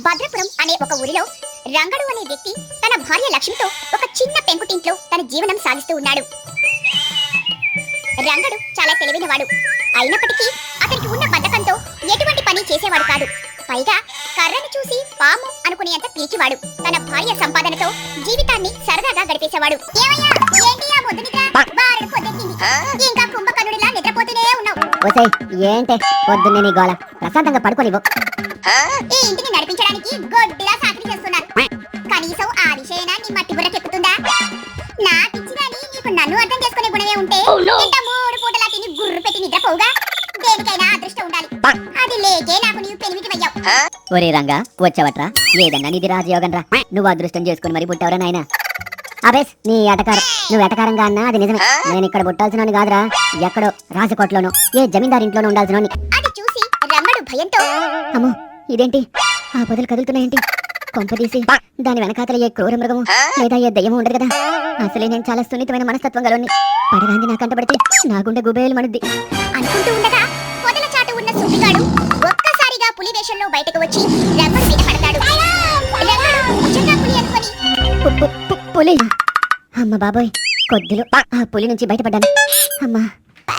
భద్రపురం అనే ఒక ఊరిలో రంగడు అనే వ్యక్తి తన భార్య లక్ష్మితో ఒక చిన్న పెంకుటింట్లో తన జీవనం సాగిస్తూ ఉన్నాడు. రంగడు చాలా తెలివైనవాడు. అయినప్పటికీ అతనికి ఉన్న బద్ధకంతో ఎటువంటి పని చేసేవాడు కాదు. పైగా కర్రను చూసి పాము అనుకునేంత పీకివాడు తన భార్య సంపాదనతో జీవితాన్ని సరదాగా గడిపేసేవాడు. ఇంకా కుంభకర్ణుడిలా నిద్రపోతూనే ఉన్నావు. ఏంటే? పొద్దున్నే నీ గోల. ప్రశాంతంగా పడుకోనివ్వు. ఈ ఇంటిని నడిపించడానికి గొడ్డిలా సాకిరి చేస్తున్నారు. కనీసం ఆ విషయనా నీ మట్టి బుర్రకెక్కుతుందా నా పిచ్చిదాని నీకు నన్ను అర్థం చేసుకునే గుణమే ఉంటే ఇంత మూడు పూటలా తిని గుర్రు పెట్టి నిద్రపోవుగా? దేనికైనా అదృష్టం ఉండాలి. అది లేకే నాకు నీవు పెనిమిటి ఒరే రంగా వచ్చావట్రా? ఏదన్నా నీది రాజయోగం రా. నువ్వు అదృష్టం చేసుకుని మరి పుట్టావురా నాయన? అబేస్ నీ ఎటకారం నువ్వు ఎటకారంగా అన్నా అది నిజమే. నేను ఇక్కడ పుట్టాల్సిన కాదురా. ఎక్కడో రాజకోట్లోనో ఏ జమీందార్ ఇంట్లోనో ఉండాల్సిన అది చూసి రంగడు భయంతో. అమ్మో ఇదేంటి? ఆ పొదలు కదులుతున్నాయేంటి? కొంపదీసి దాని వెనకాతల ఏ క్రూర మృగము లేదా ఏ దయ్యము ఉండదు కదా? అసలే నేను చాలా సున్నితమైన మనస్తత్వం గలవని పడరాంది నా కంట పడితే నా గుండె గుబేలు మనుద్ది అనుకుంటూ ఉండగా పొదల చాటు ఉన్న సుబ్బిగాడు ఒక్కసారిగా పులి వేషంలో బయటకు వచ్చి రంగడు మీద పడతాడు. పులి? అమ్మ బాబోయ్ కొద్దిలో ఆ పులి నుంచి బయటపడ్డాను. అమ్మా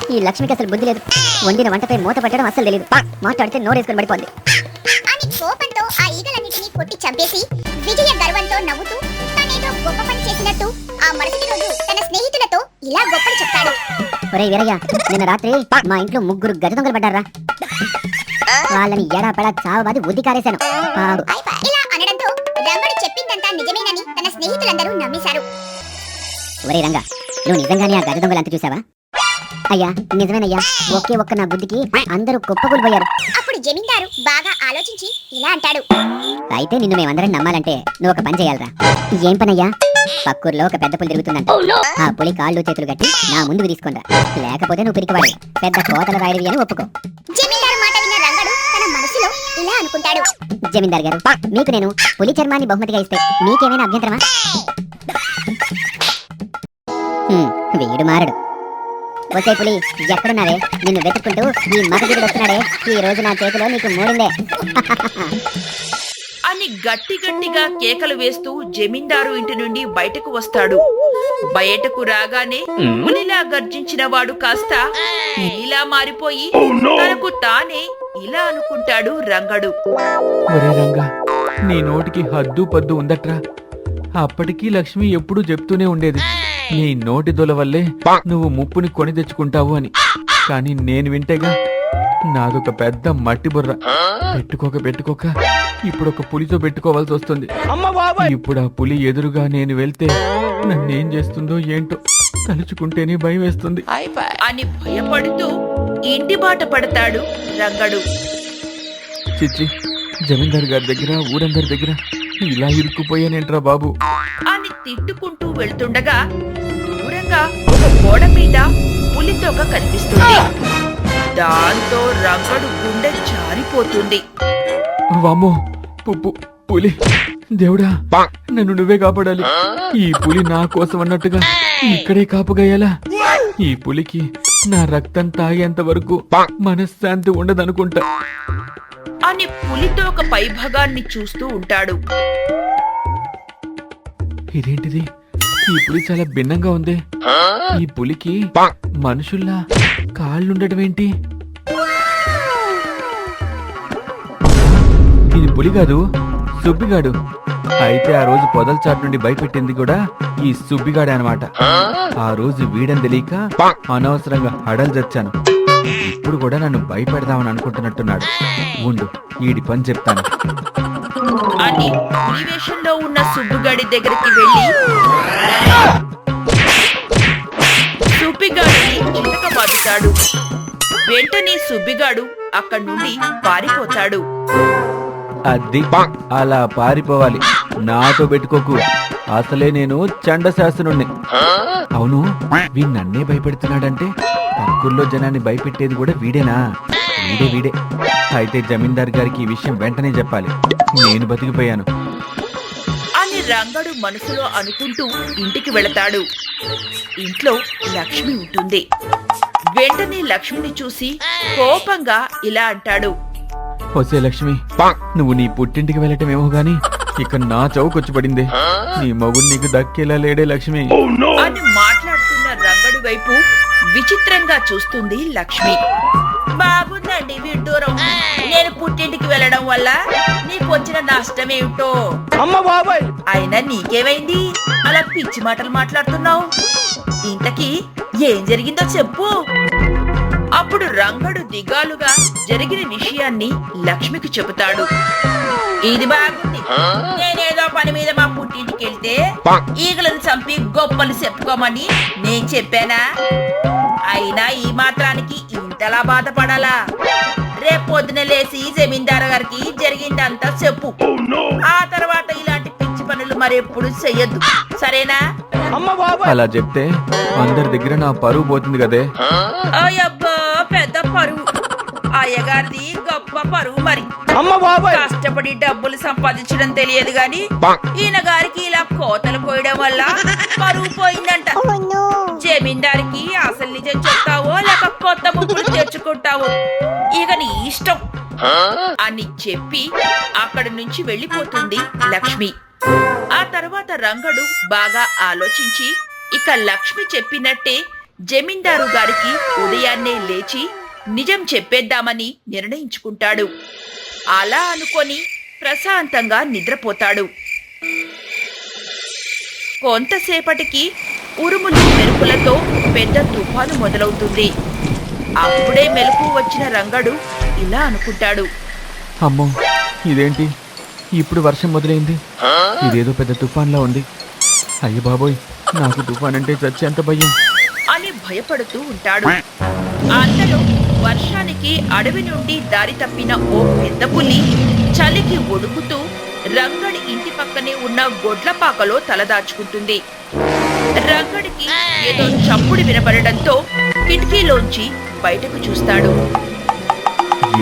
ఈ లక్ష్మికి అసలు బుద్ధి లేదు. వండిన వంటపై మూత పెట్టడం అసలు తెలియదు మాట్లాడితే నోరేసుకొని పడిపోద్ది. అని కోపంతో ఆ ఈగలన్నిటినీ కొట్టి చంపేసి విజయ గర్వంతో నవ్వుతూ తనేదో గొప్ప పని చేసినట్టు ఆ మరుసటి రోజు తన స్నేహితులతో ఇలా గొప్పలు చెప్తాడు. ఒరే వీరయ్య నిన్న రాత్రి మా ఇంట్లో ముగ్గురు గజ దొంగలు పడ్డారా? వాళ్ళని ఎడా పెడా చావబాది ఉద్ది కారేశాను. ఇలా అనడంతో రంగడు చెప్పిందంతా నిజమేనని తన స్నేహితులందరూ నమ్మేశారు. ఒరే రంగా నువ్వు నిజంగానే ఆ గజ దొంగలు అంత చూసావా అయ్యా నిజమేనయ్యా. ఒకే ఒక్క నా బుద్ధికి అందరూ కుప్పకూలిపోయారు. అప్పుడు జమీందారు బాగా ఆలోచించి ఇలా అంటాడు. అయితే నిన్ను మేమందరం నమ్మాలంటే నువ్వు ఒక పని చేయాలరా. ఏం పనయ్యా? పక్కూర్లో ఒక పెద్ద పులి తిరుగుతుందంట. ఆ పులి కాళ్ళు చేతులు కట్టి నా ముందుకు తీసుకుంటా లేకపోతే నువ్వు పిరికివాడి పెద్ద కోతల వాడివి అని ఒప్పుకో. జమీందారు మాట విన్న రంగడు తన మనసులో ఇలా అనుకుంటాడు. జమీందార్ గారు మీకు నేను పులి చర్మాన్ని బహుమతిగా ఇస్తే మీకేమైనా అభ్యంతరమా? వీడు మారడు. వచ్చే పులి ఎక్కడున్నావే? నిన్ను వెతుక్కుంటూ ఈ మగగిరి వస్తున్నాడే. ఈ రోజు నా చేతిలో నీకు మూడిందే. అని గట్టి గట్టిగా కేకలు వేస్తూ జమీందారు ఇంటి నుండి బయటకు వస్తాడు. బయటకు రాగానే పులిలా గర్జించిన వాడు కాస్త పిల్లిలా మారిపోయి తనకు తానే ఇలా అనుకుంటాడు రంగడు. ఒరే రంగా నీ నోటికి హద్దు పద్దు ఉందట్రా. అప్పటికీ లక్ష్మి ఎప్పుడూ చెప్తూనే ఉండేది. నీ నోటి దొల వల్లే నువ్వు ముప్పుని కొని తెచ్చుకుంటావు అని. కానీ నేను వింటేగా నాదొక పెద్ద మట్టి బుర్ర. పెట్టుకోక పెట్టుకోక ఇప్పుడు ఒక పులితో పెట్టుకోవాల్సి వస్తుంది. ఇప్పుడు ఆ పులి ఎదురుగా నేను వెళ్తే నన్నేం చేస్తుందో ఏంటో తలుచుకుంటేనే భయం వేస్తుంది. అని భయపడుతూ ఇంటి బాట పడతాడు రంగడు. చిచ్చి జమీందార్ గారి దగ్గర ఊరందరి దగ్గర ఇలా ఇరుక్కుపోయానేంట్రా బాబు? తిట్టుకుంటూ వెళ్తుండగా దూరంగా ఒక గోడ మీద పులితోక కనిపిస్తుంది. దాంతో రంగడు గుండె జారిపోతుంది. పులి దేవుడా నన్ను నువ్వే కాపాడాలి. ఈ పులి నా కోసం అన్నట్టుగా ఇక్కడే కాపుగాయాలా ఈ పులికి నా రక్తం తాగేంత వరకు మనశ్శాంతి ఉండదనుకుంటా. అని పులితో ఒక పైభాగాన్ని చూస్తూ ఉంటాడు. ఇదేంటిది? ఈ పులి చాలా భిన్నంగా ఉంది. ఈ పులికి మనుషుల్లా కాళ్ళుండటం ఏంటి ఇది పులి కాదు సుబ్బిగాడు అయితే ఆ రోజు పొదల చాటు నుండి భయపెట్టింది కూడా ఈ సుబ్బిగాడే అనమాట ఆ రోజు వీడని తెలియక అనవసరంగా హడలు చచ్చాను. ఇప్పుడు కూడా నన్ను భయపెడదామని అనుకుంటున్నట్టున్నాడు. ఉండు ఈడి పని చెప్తాను. అని పులివేషంలో ఉన్న సుబ్బుగాడి దగ్గరికి వెళ్ళి సుబ్బిగాడిని చిలక బాదుతాడు వెంటనే సుబ్బిగాడు అక్కడి నుండి పారిపోతాడు. అది అలా పారిపోవాలి. నాతో పెట్టుకోకు. అసలే నేను చండశాసనుణ్ణి అవును వీ నన్నే భయపెడుతున్నాడంటే పక్కుల్లో జనాన్ని భయపెట్టేది కూడా వీడేనా? వీడే వీడే. అయితే జమీందార్ గారికి ఈ విషయం వెంటనే చెప్పాలి. నేను బతికిపోయాను. అని రంగడు మనసులో అనుకుంటూ ఇంటికి వెళతాడు. ఇంట్లో లక్ష్మి ఉంటుంది. వెంటనే లక్ష్మిని చూసి కోపంగా ఇలా అంటాడు. వసే లక్ష్మి నువ్వు నీ పుట్టింటికి వెళ్ళటమేమో గాని ఇక నా చౌకొచ్చి పడింది. నీ మగుడు నీకు దక్కేలా లేడే లక్ష్మి. అని మాట్లాడుతున్న రంగడి వైపు విచిత్రంగా చూస్తుంది లక్ష్మి. బాగుందండి విడ్డూరం నేను పుట్టింటికి వెళ్ళడం వల్ల నీకు వచ్చిన నష్టం ఏమిటో అయినా నీకేమైంది? అలా పిచ్చి మాటలు మాట్లాడుతున్నావు. ఇంతకీ ఏం జరిగిందో చెప్పు. అప్పుడు రంగడు దిగాలుగా జరిగిన విషయాన్ని లక్ష్మికి చెబుతాడు. ఇది బాగుంది. నేనేదో పని మీద మా పుట్టింటికి వెళ్తే ఈగలను చంపి గొప్పలు చెప్పుకోమని నేను చెప్పానా? అయినా ఈ మాత్రానికి ఇంతలా బాధపడాలా. రేపు పొద్దున లేచి జమీందారు గారికి జరిగిందంతా చెప్పు. ఆ తర్వాత ఇలాంటి పిచ్చి పనులు మరెప్పుడు చెయ్యొద్దు. సరేనా? అలా చెప్తే అందరి దగ్గర నా పరువు పోతుంది కదే. గొప్ప పరువు మరి కష్టపడి డబ్బులు సంపాదించడం తెలియదు గాని ఈయన గారికి ఇలా కోతలు కోయడం వల్ల పరువు పోయిందంట. జమీందారికి అసలు నిజం చెప్తావో లేక కొత్త ముగ్గులు తెచ్చుకుంటావో? ఇక నీ ఇష్టం. అని చెప్పి అక్కడి నుంచి వెళ్ళిపోతుంది లక్ష్మి. ఆ తర్వాత రంగడు బాగా ఆలోచించి ఇక లక్ష్మి చెప్పినట్టే జమీందారు గారికి ఉదయాన్నే లేచి నిజం చెప్పేద్దామని నిర్ణయించుకుంటాడు. అలా అనుకొని ప్రశాంతంగా నిద్రపోతాడు. కొంతసేపటికి ఉరుములు మెరుపులతో పెద్ద తుఫాను మొదలవుతుంది. అప్పుడే మెలకు వచ్చిన రంగడు ఇలా అనుకుంటాడు. అమ్మో ఇదేంటి? ఇప్పుడు వర్షం మొదలైంది. ఇదేదో పెద్ద తుఫాన్లా ఉంది. అయ్య బాబోయ్ నాకు తుఫాన్ అంటే చచ్చేంత భయం. అని భయపడుతూ ఉంటాడు. అంతలో వర్షానికి అడవి నుండి దారి తప్పిన ఓ పెద్ద పులి చలికి ఒడుకుతూ రంగడి ఇంటి పక్కనే ఉన్న గొడ్లపాకలో తలదాచుకుంటుంది. రంగడికి ఏదో చప్పుడు వినబడడంతో కిటికీలోంచి బయటకు చూస్తాడు.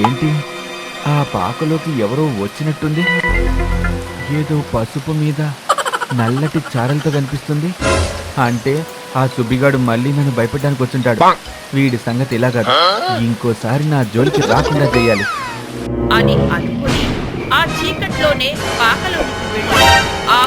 ఏంటి? ఆ పాకలోకి ఎవరో వచ్చినట్టుంది? ఏదో పసుపు మీద నల్లటి చారలతో కనిపిస్తుంది. అంటే ఆ సుబ్బిగాడు మళ్ళీ నన్ను భయపెట్టడానికి వచ్చుంటాడు. వీడి సంగతి ఇలా కాదు. ఇంకోసారి నా జోలికి రాకుండా చేయాలి. అని అనుకుని ఆ చీకట్లోనే పాకలోనికి వెళ్ళి ఆ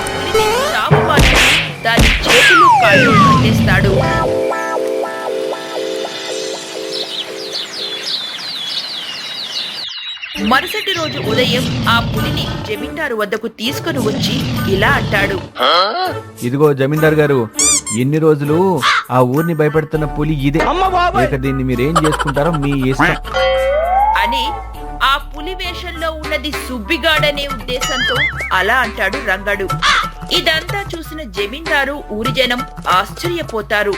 మరుసటి రోజు ఉదయం ఆ పులిని జమీందారు వద్దకు తీసుకుని వచ్చి ఇలా అంటాడు. ఇదిగో జమీందార్ గారు ఎన్ని రోజులు ఆ ఊరిని భయపెడుతున్న పులి ఇదే. ఇక దీన్ని మీరేం చేసుకుంటారో మీ ఇష్టం. అని ఆ పులి వేషంలో ఉన్నది సుబ్బిగాడనే ఉద్దేశంతో అలా అంటాడు రంగడు. ఇదంతా చూసిన జమీందారు ఊరి జనం ఆశ్చర్యపోతారు.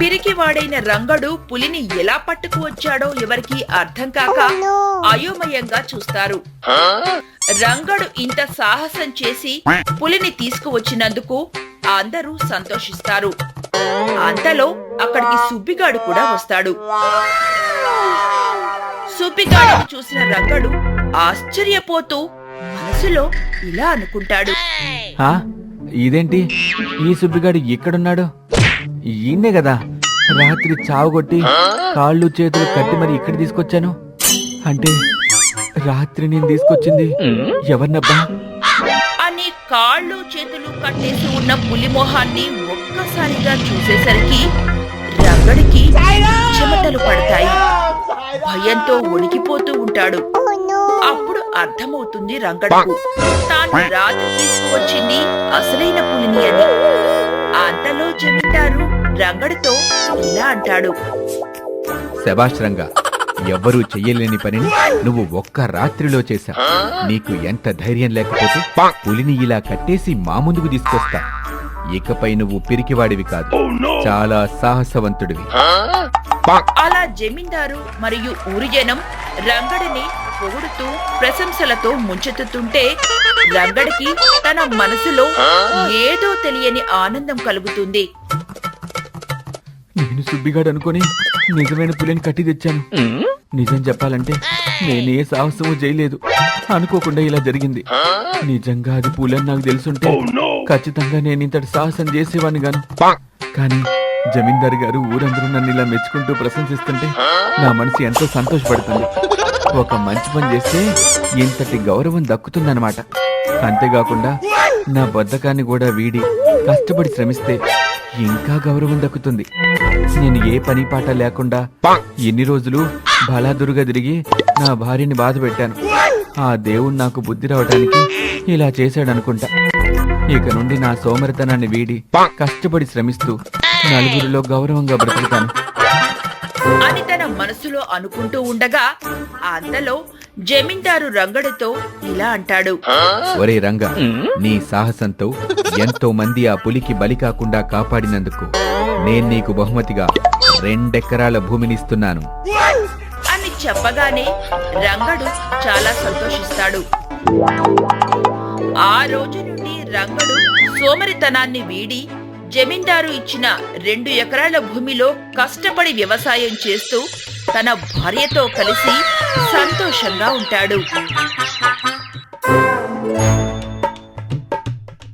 పిరికివాడైన రంగడు పులిని ఎలా పట్టుకు వచ్చాడో ఎవరికి అర్థం కాక అయోమయంగా చూస్తారు. రంగడు ఇంత సాహసం చేసి పులిని తీసుకువచ్చినందుకు అందరూ సంతోషిస్తారు. అంతలో అక్కడికి సుబ్బిగాడు కూడా వస్తాడు. సుబ్బిగాడిని చూసిన రంగడు ఆశ్చర్యపోతూ మనసులో ఇలా అనుకుంటాడు. ఆ ఇదేంటి? ఈ సుబ్బిగాడు ఎక్కడున్నాడు? ఈయనే కదా. రాత్రి చావగొట్టి కాళ్ళు చేతులు కట్టి మరి ఇక్కడ తీసుకొచ్చాను? అంటే రాత్రి నేను తీసుకొచ్చింది ఎవరినబ్బా? అని కాళ్ళు చేతులు కట్టేసి ఉన్న పులి మొహాన్ని ఒక్కసారిగా చూసేసరికి రంగడికి చెమటలు పడతాయి. భయంతో వణికిపోతూ ఉంటాడు. అప్పుడు అర్థమవుతుంది రంగడకు. తాను రాత్రి తీసుకువచ్చింది అసలైన పులిని అని. అంతలో జమీందారు రంగడితో ఇలా అంటాడు. శభాష్ రంగా ఎవ్వరూ చెయ్యలేని పనిని నువ్వు ఒక్క రాత్రిలో చేశావు నీకు ఎంత ధైర్యం లేకపోతే పులిని ఇలా కట్టేసి మా ముందుకు తీసుకొస్తా. ఇకపై నువ్వు పిరికివాడివి కాదు. చాలా సాహసవంతుడివి. అలా జమీందారు మరియు ఊరి జనం రంగడిని పొగుడుతూ ప్రశంసలతో ముంచెత్తుతుంటే రంగడికి తన మనసులో ఏదో తెలియని ఆనందం కలుగుతుంది. నేను సుబ్బిగాడు అనుకొని నిజమైన పులిని కట్టి తెచ్చాను. నిజం చెప్పాలంటే నేనే సాహసము చేయలేదు. అనుకోకుండా ఇలా జరిగింది. నిజంగా అది పూలని నాకు తెలుసుంటే ఖచ్చితంగా నేను ఇంతటి సాహసం చేసేవాడిని గాను. కానీ జమీందారు గారు ఊరందరూ నన్ను ఇలా మెచ్చుకుంటూ ప్రశంసిస్తుంటే నా మనసు ఎంతో సంతోషపడుతుంది. ఒక మంచి పని చేస్తే ఇంతటి గౌరవం దక్కుతుందన్నమాట. అంతేకాకుండా నా బద్ధకాన్ని కూడా వీడి కష్టపడి శ్రమిస్తే ఇంకా గౌరవం దక్కుతుంది. నేను ఏ పని పాట లేకుండా ఎన్ని రోజులు బలాదురుగా తిరిగి నా భార్యని బాధ పెట్టాను. ఆ దేవుడు నాకు బుద్ధి రావడానికి ఇలా చేశాడనుకుంటా. ఇక నుండి నా సోమరితనాన్ని వీడి కష్టపడి శ్రమిస్తూ నలుగురిలో గౌరవంగా బ్రతుకుతాను. అని తన మనసులో అనుకుంటూ ఉండగా అంతలో జమీందారు రంగడితో ఇలా అంటాడు. ఒరే రంగ నీ సాహసంతో ఎంతో మంది ఆ పులికి బలి కాకుండా కాపాడినందుకు నేను నీకు బహుమతిగా రెండెకరాల భూమినిస్తున్నాను. అని చెప్పగానే రంగడు చాలా సంతోషిస్తాడు. ఆ రోజు నుండి రంగడు సోమరితనాన్ని వీడి జమీందారు ఇచ్చిన రెండు ఎకరాల భూమిలో కష్టపడి వ్యవసాయం చేస్తూ తన భార్యతో కలిసి సంతోషంగా ఉంటాడు.